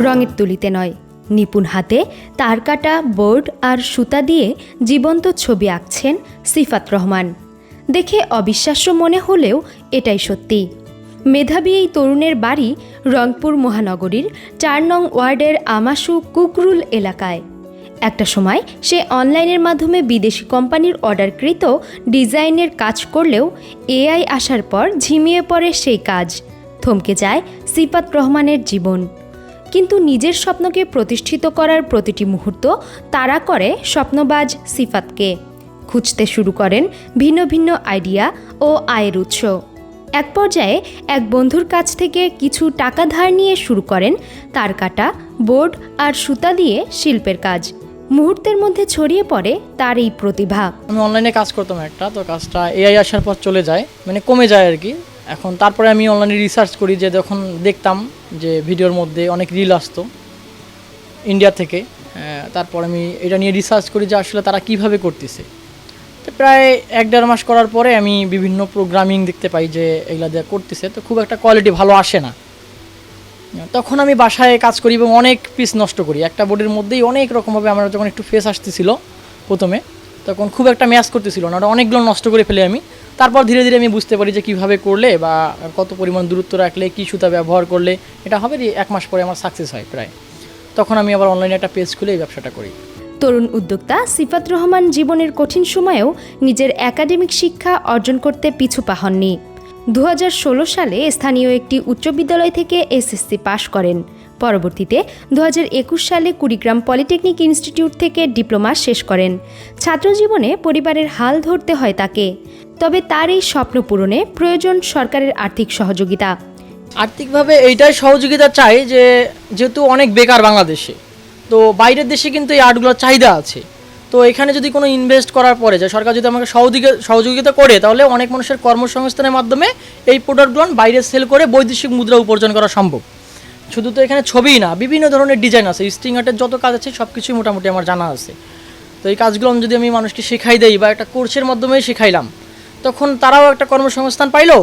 রঙের তুলিতে নয়। নিপুণ হাতে তার কাটা বোর্ড আর সুতা দিয়ে জীবন্ত ছবি আঁকছেন সিফাত রহমান। দেখে অবিশ্বাস্য মনে হলেও এটাই সত্যি। মেধাবী এই তরুণের বাড়ি রংপুর মহানগরীর চার নং ওয়ার্ডের আমাশু কুকরুল এলাকায়। একটা সময় সে অনলাইনের মাধ্যমে বিদেশি কোম্পানির অর্ডারকৃত ডিজাইনের কাজ করলেও এআই আসার পর ঝিমিয়ে পড়ে সেই কাজ। থমকে যায় সিফাত রহমানের জীবন। কিন্তু নিজের স্বপ্নকে প্রতিষ্ঠিত করার প্রতিটি মুহূর্ত তারা করে স্বপ্নবাজ সিফাতকে। খুঁজতে শুরু করেন ভিন্ন ভিন্ন আইডিয়া ও আয়ের উৎস। এক পর্যায়ে এক বন্ধুর কাছ থেকে কিছু টাকা ধার নিয়ে শুরু করেন তার কাটা, বোর্ড আর সুতা দিয়ে শিল্পের কাজ। মুহূর্তের মধ্যে ছড়িয়ে পড়ে তার এই প্রতিভা। আমি অনলাইনে কাজ করতাম একটা, তো কাজটা এআই আসার পর চলে যায় মানে কমে যায় আর কি। এখন তারপরে আমি অনলাইনে রিসার্চ করি যে যখন দেখতাম যে ভিডিওর মধ্যে অনেক রিল আসতো ইন্ডিয়া থেকে তারপর আমি এটা নিয়ে রিসার্চ করি যে আসলে তারা কীভাবে করতেছে। তো প্রায় এক দেড় মাস করার পরে আমি বিভিন্ন প্রোগ্রামিং দেখতে পাই যে এগুলা দিয়ে করতেছে, তো খুব একটা কোয়ালিটি ভালো আসে না। তখন আমি বাসায় কাজ করি এবং অনেক পিস নষ্ট করি। একটা বোর্ডের মধ্যেই অনেক রকমভাবে আমার যখন একটু ফেস আসতেছিল প্রথমে তখন খুব একটা ম্যাচ করতেছিল না, ওটা অনেকগুলো নষ্ট করে ফেলে আমি। তারপর ধীরে ধীরে আমি বুঝতে পারি যে কীভাবে করলে বা কত পরিমাণ দূরত্ব রাখলে, কী সুতা ব্যবহার করলে, এটা হবে এক মাস পরে আমার সাকসেস হয় প্রায়। তখন আমি আবার অনলাইনে একটা পেজ খুলে এই ব্যবসাটা করি। তরুণ উদ্যোক্তা সিফাত রহমান জীবনের কঠিন সময়েও নিজের একাডেমিক শিক্ষা অর্জন করতে পিছু পা হননি। দু সালে স্থানীয় একটি উচ্চ বিদ্যালয় থেকে এসএসসি পাশ করেন। পরবর্তীতে দু হাজার একুশ সালে কুড়িগ্রাম পলিটেকনিক ইনস্টিটিউট থেকে ডিপ্লোমা শেষ করেন। ছাত্রজীবনে পরিবারের হাল ধরতে হয় তাকে। তবে তার এই স্বপ্ন পূরণে প্রয়োজন সরকারের আর্থিক সহযোগিতা। আর্থিকভাবে এইটাই সহযোগিতা চাই যে, যেহেতু অনেক বেকার বাংলাদেশে, তো বাইরের দেশে কিন্তু এই আর্টগুলোর চাহিদা আছে। তো এখানে যদি কোনো ইনভেস্ট করার পরে, যে সরকার যদি আমাকে সহযোগিতা সহযোগিতা করে, তাহলে অনেক মানুষের কর্মসংস্থানের মাধ্যমে এই প্রোডাক্টগুলো বাইরে সেল করে বৈদেশিক মুদ্রা উপার্জন করা সম্ভব। শুধু তো এখানে ছবিই না বিভিন্ন ধরনের ডিজাইন আছে স্ট্রিং আর্টের যত কাজ আছে সব কিছুই মোটামুটি আমার জানা আছে। তো এই কাজগুলো যদি আমি মানুষকে শেখাই দেই বা একটা কোর্সের মাধ্যমে শেখাইলাম তখন তারাও একটা কর্মসংস্থান পাইলো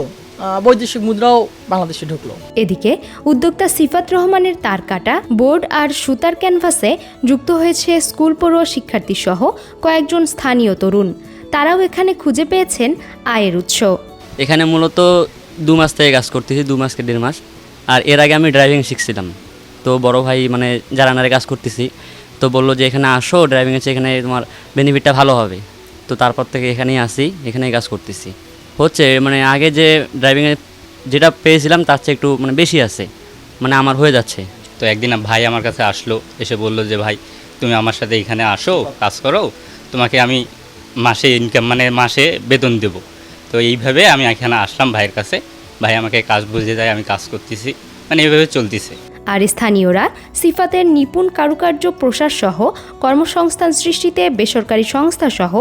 বৈদেশিক মুদ্রাও বাংলাদেশে ঢুকলো। এদিকে উদ্যোক্তা সিফাত রহমানের তার কাটা বোর্ড আর সুতার ক্যানভাসে যুক্ত হয়েছে স্কুল পড়ুয়া শিক্ষার্থী সহ কয়েকজন স্থানীয় তরুণ। তারাও এখানে খুঁজে পেয়েছেন আয়ের উৎস। এখানে মূলত দু মাস থেকে কাজ করতেছি দু মাসকে দেড় মাস। আর এর আগে আমি ড্রাইভিং শিখছিলাম। তো বড় ভাই মানে জারানারে কাজ করতেছি, তো বলল যে এখানে আসো ড্রাইভিং আছে এখানে তোমার বেনিফিটটা ভালো হবে। তো তারপর থেকে এখানেই আসি, এখানেই কাজ করতেছি। হচ্ছে মানে আগে যে ড্রাইভিংয়ে যেটা পেয়েছিলাম তার চেয়ে একটু মানে বেশি আছে মানে আমার হয়ে যাচ্ছে। তো একদিন ভাই আমার কাছে আসলো, এসে বলল যে, ভাই, তুমি আমার সাথে এখানে আসো, কাজ করো, তোমাকে আমি মাসে ইনকাম মানে মাসে বেতন দেব। তো এইভাবে আমি এখানে আসলাম ভাইয়ের কাছে। ভাই আমাকে কাজ বুঝে দেয় আমি কাজ করতেছি। মানে এভাবে চলতেছে। আর স্থানীয়রা সিফাতের নিপুণ কারুকার্য প্রসার সহ কর্মসংস্থান সৃষ্টিতে বেসরকারি সংস্থা সহ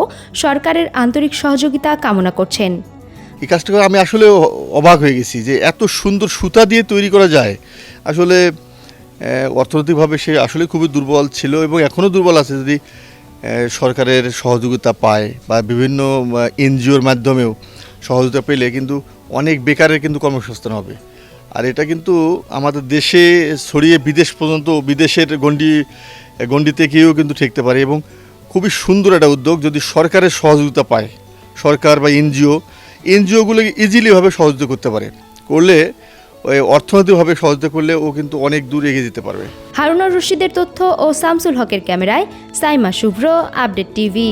সরকারের আন্তরিক সহযোগিতা কামনা করছেন। এই কাজটা করে আমি আসলে অবাক হয়ে গেছি যে এত সুন্দর সুতা দিয়ে তৈরি করা যায়। আসলে অর্থনৈতিকভাবে সে আসলে খুবই দুর্বল ছিল এবং এখনও দুর্বল আছে যদি সরকারের সহযোগিতা পায় বা বিভিন্ন এনজিওর মাধ্যমেও। সহযোগিতা পেলে কিন্তু অনেক বেকারের কিন্তু কর্মসংস্থান হবে। আর এটা কিন্তু আমাদের দেশে ছড়িয়ে বিদেশ পর্যন্ত, বিদেশের গণ্ডি, গণ্ডিতে গিয়েও কিন্তু ঠেকতে পারে এবং খুবই সুন্দর একটা উদ্যোগ যদি সরকারের সহযোগিতা পায়। সরকার বা এনজিও এনজিওগুলোকে ইজিলিভাবে সহযোগিতা করতে পারে। করলে অর্থনৈতিকভাবে সহযোগিতা করলে ও কিন্তু অনেক দূর এগিয়ে যেতে পারবে। হারুনার রশিদের তথ্য ও শামসুল হকের ক্যামেরায় সাইমা শুভ্র, আপডেট টিভি।